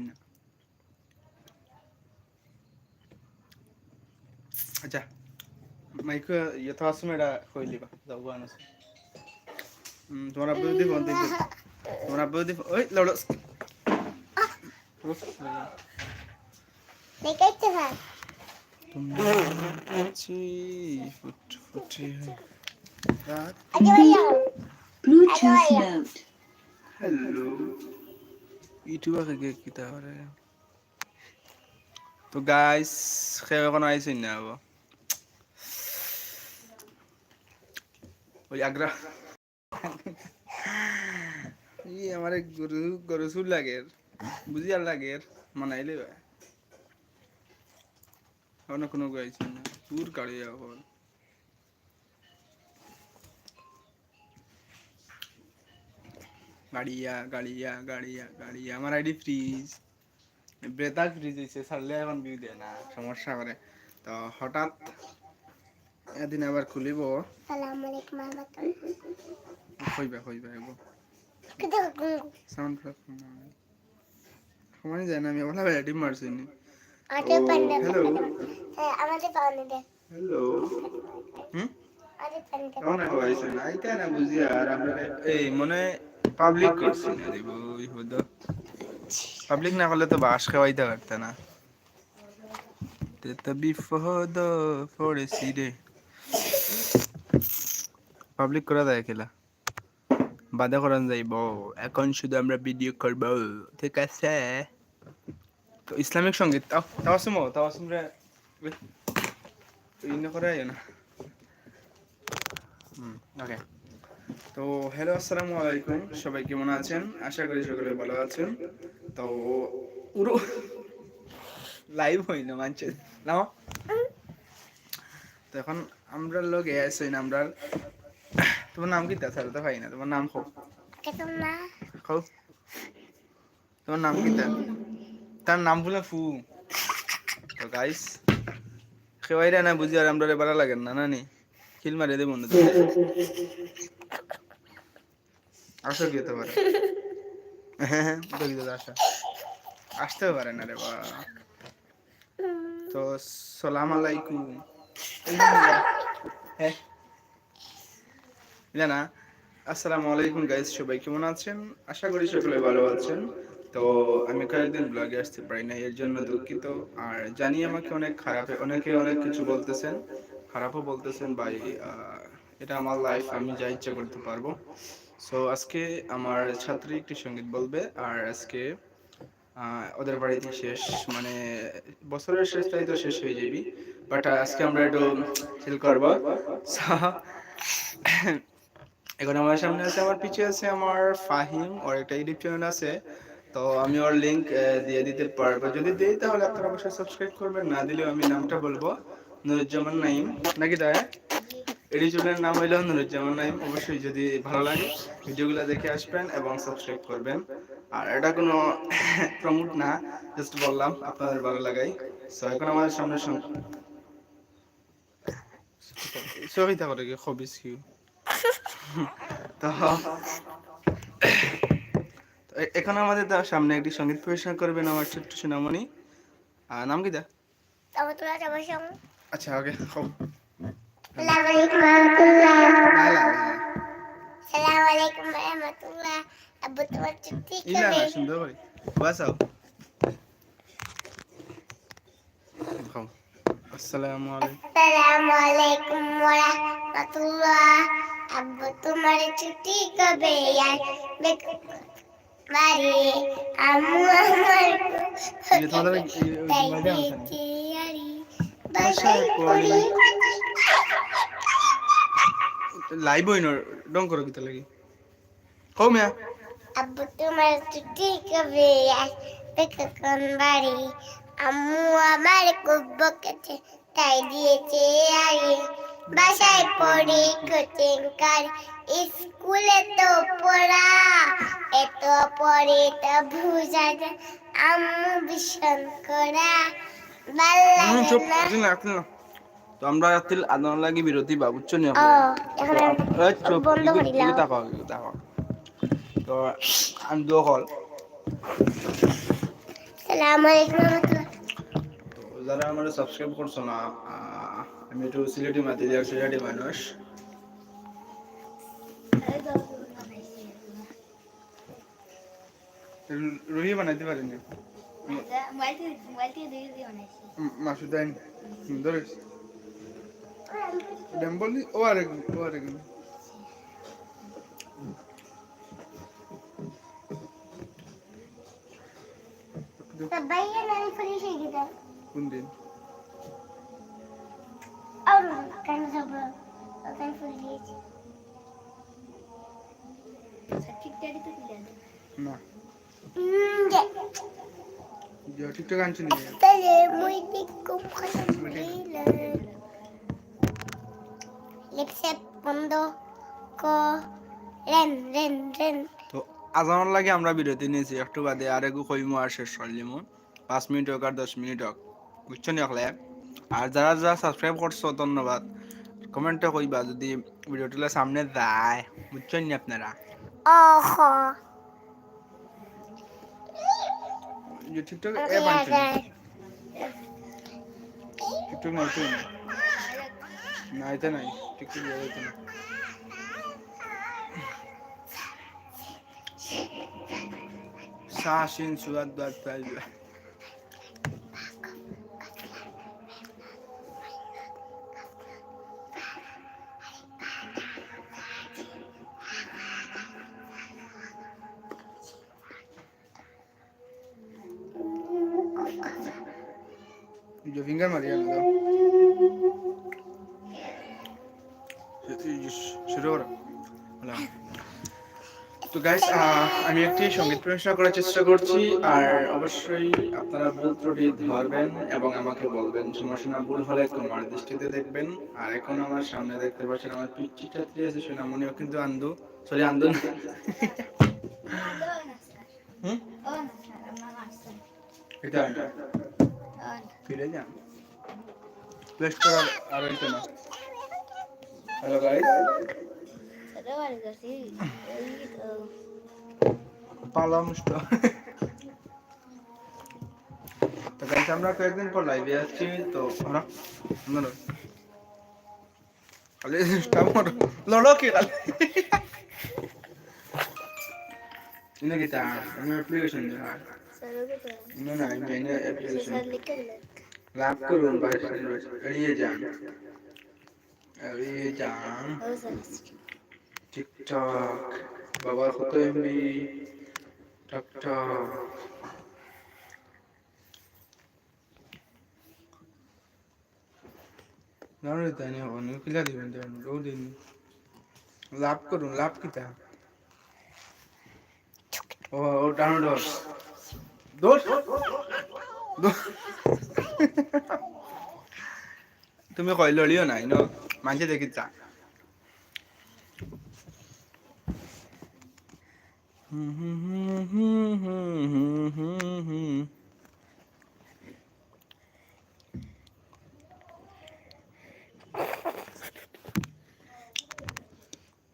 না আচ্ছা মাইক আসলে এটা কইলিবা যাও গান আছে হুম তোমার আব্বু যদি ফোন দিতে তোমার আব্বু যদি ওই লড়ো দেখাইতে হয় ফুট ফুটে রাত Bluetooth mode. হ্যালো ইউটিউব আগে কি তাহলে? তো গাইস খেয়ে এখন আইসেন না আবার। ওই আগ্রা। ই, আমারে গরু গরু সুর লাগে। বুঝি আর লাগে মানাইলে ভাই অন্য কোনো গাইছেন না। সুর কাড়ে এখন গাড়িয়া গাড়িয়া গাড়িয়া গাড়িয়া। আমার আইডি ফ্রিজ। বেতার ফ্রিজ হয়েছে ছাড়লে এখন বিউ দেয় না সমস্যা করে। তো হঠাৎ এদিন আবার খুলিব। কইবা কইবা এগো সাউন্ড যায় না আমি ওলা বেলা ডিম মারছি নি। হ্যালো আমাদের পান্ডা দে হ্যালো হুম? আমাদের পান্ডা কেমন হয়েছে না এটা না বুঝি আর আমরা এই মনে পাবলিক করছি। না রে বই হদ। পাবলিক না করলে তো বাস খাওয়াইতে পারতে না। তে তো বিপদ পড়েছি রে। পাবলিক করা যায় খেলা। বাধা করান যাইব এখন শুধু আমরা ভিডিও করব ঠিক আছে? তো ইসলামিক সংগীত তাও তাওয়াসুম তাওয়াসুম রে। ইন্ন করা যায় না। হুম ওকে তো হ্যালো আসসালামু আলাইকুম। সবাই কেমন আছেন? আশা করি সকলে ভালো আছেন। তো পুরো লাইভ হই না মানছে নাও। তো এখন আমরা লোক এ আছে না আমরা তোমার নাম কি তাছাড়া তো পাই না তোমার নাম না খাও তোমার নাম কি তার নাম বলে ফু। তো গাইস খেওয়াইরা না বুঝি আর আমরা ভালো লাগেন না নানি খিল মারিয়ে দেব বন্ধু আসো কি হতে পারে। হ্যাঁ হ্যাঁ আসা আসতেও পারে না রে বা তো সালাম আলাইকুম। হ্যাঁ। না আসসালামু আলাইকুম গাইস সবাই কেমন আছেন? আশা করি সকলে ভালো আছেন। তো আমি কয়েকদিন ব্লগে আসতে পারি না এর জন্য দুঃখিত। আর জানি আমাকে অনেক খারাপ অনেকে অনেক কিছু বলতেছেন। খারাপও বলতেছেন ভাই আহ, এটা আমার লাইফ আমি যা ইচ্ছা করতে পারব। সো আজকে আমার ছাত্রী একটি সংগীত বলবে, আর আজকে ওদের বাড়িতে শেষ মানে বছরের শেষটাই তো শেষ হয়ে যাবি বাট আজকে আমরা একটু চিল করব। এখন আমার সামনে আছে, আমার পিছিয়ে আছে আমার ফাহিম, ওর একটা ইউটিউব আছে, তো আমি ওর লিংক দিয়ে দিতে পারব। যদি দিই, তাহলে আপনারা অবশ্যই সাবস্ক্রাইব করবেন, না দিলেও আমি নামটা বলব, নুরুজ্জামান নাইম নাকি তাই চ্যানেলের নাম হইল নুরুজ্জামান নাইম। অবশ্যই যদি ভালো লাগে ভিডিওগুলো দেখে আসবেন এবং সাবস্ক্রাইব করবেন। আর এটা কোনো প্রমোট না জাস্ট বললাম আপনাদের ভালো লাগাই। সো এখন আমাদের সামনে সহিতা করে কি খবিস কি? তো এখন আমাদের তার সামনে একটি সংগীত পরিবেশনা করবেন আমার ছোট্ট সোনামণি। আর নাম কি দা? আচ্ছা ওকে হোক তোমার ছুটি কবে আব্বু তোমার ছুটি বাড়ি আমার তাই? দিয়েছে আরি বাসায় লাইভ হইন ডং করো কিতা লাগি কও মিয়া। আব্বু তোমার ছুটি কবে আসবে কখন বাড়ি আম্মু আমার খুব বকেছে তাই দিয়েছে আরে বাসায় পড়ি কোচিং কার স্কুলে তো পড়া এত পড়ে তো বুঝা যায় আম্মু ভীষণ করা ভালো লাগে না? তোমরা রাতিল আদান লাগি বিরতি বা বুঝছ নি। তো আমি দো কল আসসালামু আলাইকুম যারা আমার সাবস্ক্রাইব করছ না আমি একটু সিলেটি মাতি দিই সিলেটি মানুষ। রুহি বানাইতে পারিনি মাসুদাইন সুন্দর Demboli oaregu oh, oaregu. Sabaya nani polishi gida. Kundi. Aum kan sabo kan Hmm. Jadi tu kan cini. Tadi mui লিপসেপ বন্ধ করেন রেন রেন তো আজানোর লাগে আমরা বিরতি নিয়েছি একটু বাদে আর একটু কইমু আর শেষ করলিমু পাঁচ মিনিট হোক আর দশ মিনিট হোক বুঝছ নি অকলে আর যারা যারা সাবস্ক্রাইব করছ ধন্যবাদ। কমেন্টে কইবা যদি ভিডিওটিলে সামনে যায় বুঝছেন নি আপনারা? টিকটক টিকটক নাই ନାଇଁ ତ ନାଇଁ ଟିକେ ଯାଉଥିଲି Saşin suat bat pelve. Yo finger María, ¿no? শুরু করো তো গাইস আমি একটি সংগীত পরিবেশনা করার চেষ্টা করছি আর অবশ্যই আপনারা ভুল ত্রুটি ধরবেন এবং আমাকে বলবেন। সমস্যা ভুল হলে তোমার দৃষ্টিতে দেখবেন। আর এখন আমার সামনে দেখতে পাচ্ছেন আমার পিচ্ছি ছাত্রী আছে সোনামণিও কিন্তু আন্দু। সরি আন্দু ফিরে যান। প্লেস করে আর হইতো না হ্যালো গাইস হ্যালো গাইস পালামস তো তো গাইস আমরা কয়েকদিন পর লাইভে আসছি তো আমরা আমরা Ale estamos. Lo loco dale. Una guitarra, una aplicación. No, no, hay una aplicación. লাভ করুন এড়িয়ে যান। এড়িয়ে যান। টিকটক, বাবা কত এমনি? টকটক। লাভ করুন, লাভ কিতা? ও, ডাউনলোড। দোষ। তুমি কই লড়িও না ইনো মানুষে দেখি চা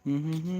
Mm-hmm.